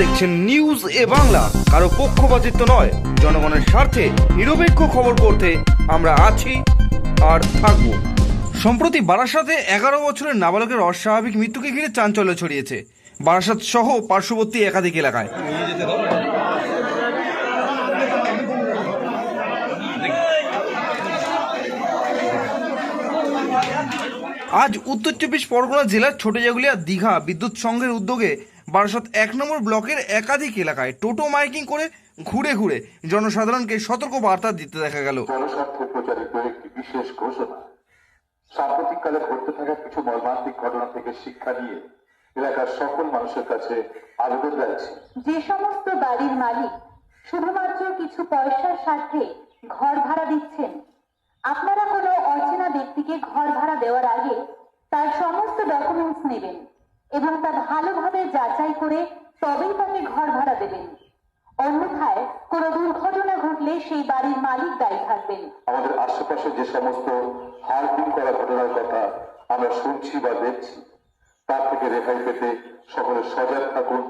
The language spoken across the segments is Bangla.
দেখছেন নিউজ এ বাংলা। কারও পক্ষপাতিত্ব নয়, জনগণের স্বার্থে নিরপেক্ষ খবর করতে আমরা আছি আর থাকব। সম্প্রতি বারাসাতে এগারো বছরের নাবালকের অস্বাভাবিক মৃত্যুকে ঘিরে চাঞ্চল্য ছড়িয়েছে। বারাসাত সহ পার্শ্ববর্তী একাধিক এলাকায়। আজ উত্তর চব্বিশ পরগনা জেলার ছোটজাগুলিয়া দীঘা বিদ্যুৎ সংঘের উদ্যোগে বারাসত এক নম্বর ব্লকের একাধিক এলাকায় টোটো মাইকিং করে ঘুরে ঘুরে জনসাধারণকে সতর্ক বার্তা দিতে দেখা গেল। জনস্বার্থে প্রচারিত একটি বিশেষ ঘোষণা। সাম্প্রতিককালে ঘটতে থাকা কিছু মর্মান্তিক ঘটনা থেকে শিক্ষা নিয়ে এলাকার সকল মানুষের কাছে আবেদন রাখছি যে সমস্ত বাড়ির মালিক শুধুমাত্র কিছু পয়সার স্বার্থে ঘর ভাড়া দিচ্ছেন আপনারা কোনো অচেনা ব্যক্তিকে ঘর ভাড়া দেওয়ার আগে তার সমস্ত ডকুমেন্টস নেবেন। এবং তা ভালোভাবে যাচাই করে তবেই তাকে ঘর ভাড়া দেবেন। অন্যথায় কোনো দুর্ঘটনা ঘটলে সেই বাড়ির মালিক দায়ী থাকবেন। আমাদের আশেপাশে যে সমস্ত হারপিং করা ঘটনার কথা আমরা শুনছি বা দেখছি তার থেকে রেহাই পেতে সকলে সজাগ থাকুন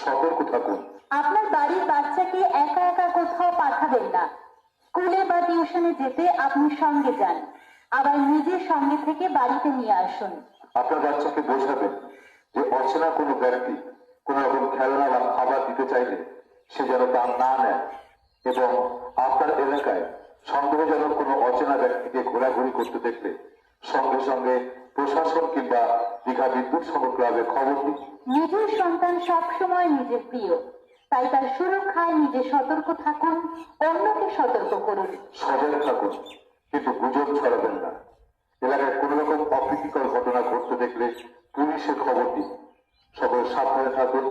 সতর্ক থাকুন। আপনার বাড়ির বাচ্চাকে একা একা কোথাও পাঠাবেন না। স্কুলে বা টিউশনে যেতে আপনি সঙ্গে যান। আবার নিজের সঙ্গে থেকে বাড়িতে নিয়ে আসুন। আপনার বাচ্চাকে বোঝাবেন যে অচেনা কোনো ব্যক্তি কোন রকম খেলনা বা খাবার দিতে চাইলে সে যেন তা না নেয় এবং আপনার এলাকায় সন্দেহজনক কোনো অচেনা ব্যক্তিকে ঘোরাঘুরি করতে দেখলে সঙ্গে সঙ্গে প্রশাসন কিংবা দীঘা বিদ্যুৎ সংঘ খবর দিন। নিজের সন্তান সবসময় নিজের প্রিয়। তাই তার সুরক্ষায় নিজে সতর্ক থাকুন অন্যকে সতর্ক করুন। সজাগ থাকুন কিন্তু গুজব ছড়াবেন না। এলাকায় কোন রকম অপ্রীতিকর ঘটনা ঘটতে দেখলে পুলিশে খবর দিন। সকলে সাবধানে থাকুন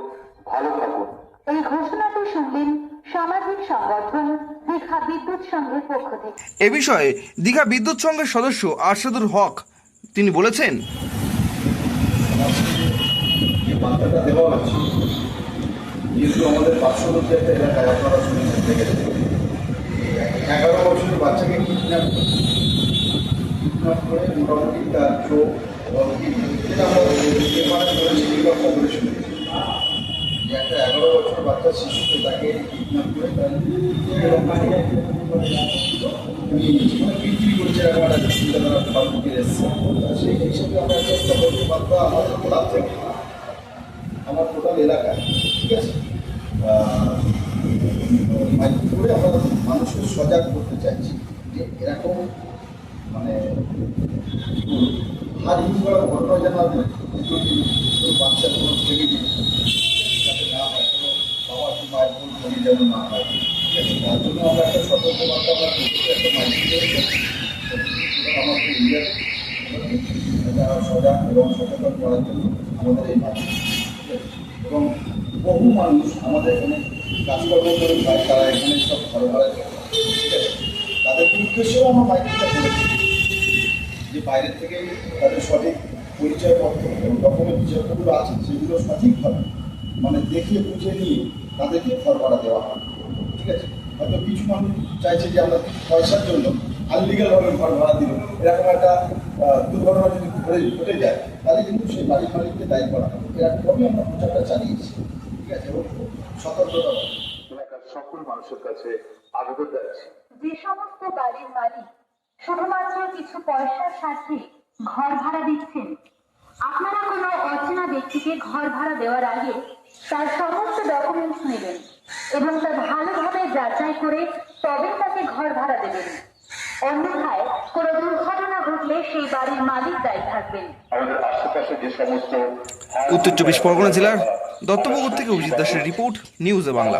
ভালো থাকুন। এই ঘোষণাটি শুনলেন সামাজিক সংগঠন দীঘা বিদ্যুৎ সংঘের পক্ষ থেকে। এ বিষয়ে দীঘা বিদ্যুৎ সংঘের সদস্য আরশাদুল হক তিনি বলেছেন বার্তাটা দেওয়া হচ্ছে যেহেতু আমাদের পার্শ্ববর্তী একটা এলাকায় আপনারা শুনেছেন দেখেছেন এগারো বছরের বাচ্চাকে কিডন্যাপ কিডন্যাপ করে মোটামুটি তার চোখ এবং একটা এগারো বছর বাচ্চা শিশুকে তাকে কিডন্যাপ মানে সেই হিসেবে একটা সতর্ক বার্তা আমাদের আমার টোটাল এলাকায়, ঠিক আছে? করে আমরা মানুষকে সজাগ করতে চাইছি যে এরকম মানে করার ঘটনা যেন যাতে না হয়, কোনো না হয়। তার জন্য আমরা একটা সতর্কবার্তা আমাদের ইন্ডিয়ার সজাগ এবং সচেতন করার জন্য আমাদের এই মাইক এবং বহু মানুষ আমাদের এখানে কাজকর্ম করে তারা এখানে সব ঘরে আছে, তাদের উদ্দেশ্যেও আমরা মাইকিংটা করেছি যে বাইরে থেকে তাদের সঠিক পরিচয়পত্র এবং ডকুমেন্ট যেগুলো আছে সেগুলো সঠিকভাবে মানে দেখে বুঝে নিয়ে তাদেরকে ঘর ভাড়া দেওয়া হয়। ঠিক আছে? হয়তো কিছু মানুষ চাইছে যে আমরা পয়সার জন্য আনলিগালভাবে ঘর ভাড়া দিল এরকম একটা দুর্ঘটনা যদি ঘটে ঘটে যায় তাহলে কিন্তু সেই বাড়ির মালিককে দায়ী করা হবে। এরকমভাবেই আমরা প্রচারটা চালিয়েছি। ঠিক আছে? এবং খুব সতর্কতা সকল মানুষের কাছে আবেদন যে সমস্ত বাড়ির মালিক শুধুমাত্র কিছু পয়সার স্বার্থে ঘর ভাড়া দিচ্ছেন। আপনারা কোনো অচেনা ব্যক্তিকে ঘর ভাড়া দেওয়ার আগে তার সমস্ত ডকুমেন্টস নেবেন এবং তা ভালোভাবে যাচাই করে তবে তাকে ঘর ভাড়া দেবেন। অন্যথায় কোনো দুর্ঘটনা ঘটলে সেই বাড়ির মালিক দায়ী থাকবেন। আমাদের আশেপাশে যে সমস্ত উত্তর চব্বিশ পরগনা জেলার দত্তপুকুর থেকে অভিজিৎ দাসের রিপোর্ট নিউজে বাংলা।